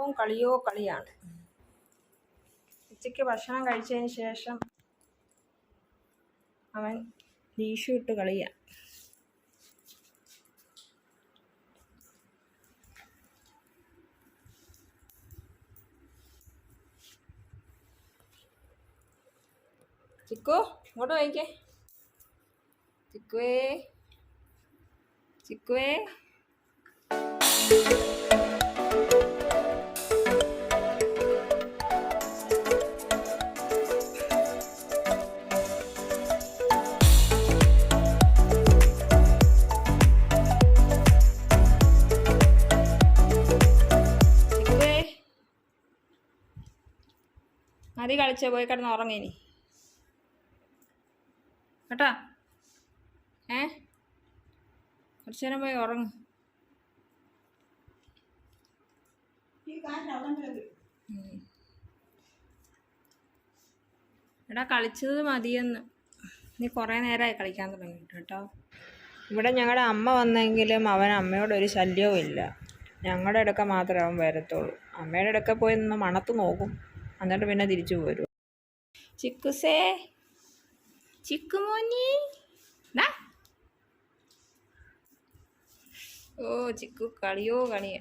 എപ്പോഴും കളിയോ കളിയാണ്. ഉച്ചയ്ക്ക് ഭക്ഷണം കഴിച്ചതിന് ശേഷം അവൻ ലീഷു ഇട്ട് കളിയാണ് ചിക്കു ഇങ്ങോട്ട് വായിക്കേ. ചിക്കുവേ ചിക്കുവേ. ചിക്കുവേ. മതി കളിച്ച പോയി കിടന്ന് ഉറങ്ങിനി. കേട്ടാ? ഏ? കുറച്ചു നേരം പോയി ഉറങ്ങും. എടാ കളിച്ചത് മതിയെന്ന്. നീ കുറേ നേരമായി കളിക്കാൻ തുടങ്ങിയിട്ട് കേട്ടോ. ഇവിടെ ഞങ്ങളുടെ അമ്മ വന്നെങ്കിലും അവൻ അമ്മയോട് ഒരു ശല്യവും ഇല്ല ഞങ്ങളുടെ അടുക്ക മാത്രമേ അവൻ വരത്തുള്ളൂ. അമ്മയുടെ അടുക്ക പോയി നിന്ന് മണത്ത് നോക്കും. എന്നിട്ട് പിന്നെ തിരിച്ചു പോരും. ചിക്കുസേ. ചിക്കുമോനി. ഓ ചിക്കു കളിയോ കളിയ.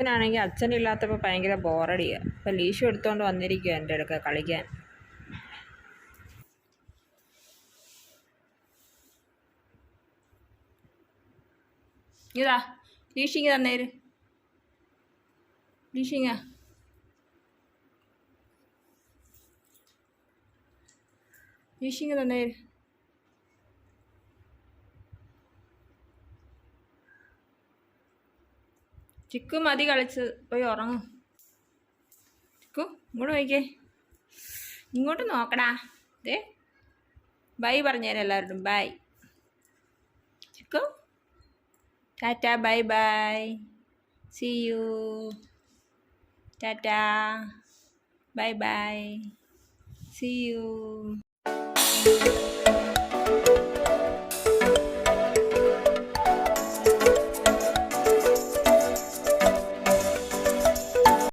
അച്ഛനാണെങ്കിൽ അച്ഛനില്ലാത്തപ്പോൾ ഭയങ്കര ബോറടിയാണ് അപ്പം ലീഷു എടുത്തുകൊണ്ട് വന്നിരിക്കുക എന്റെ അടുക്ക കളിക്കാൻ. ഇതാ ലീഷിങ് തന്നേര്. ലീഷിങ്ങ ലീഷിങ് തന്നേര്. ചിക്കു മതി കളിച്ച് പോയി ഉറങ്ങും. ചിക്കു ഇങ്ങോട്ട് നോക്കിക്കേ ഇങ്ങോട്ട് നോക്കടാ. ദേ ബൈ പറഞ്ഞേരം എല്ലാവരോടും bye Chikku Tata, bye bye. See you. Tata, bye bye. See you.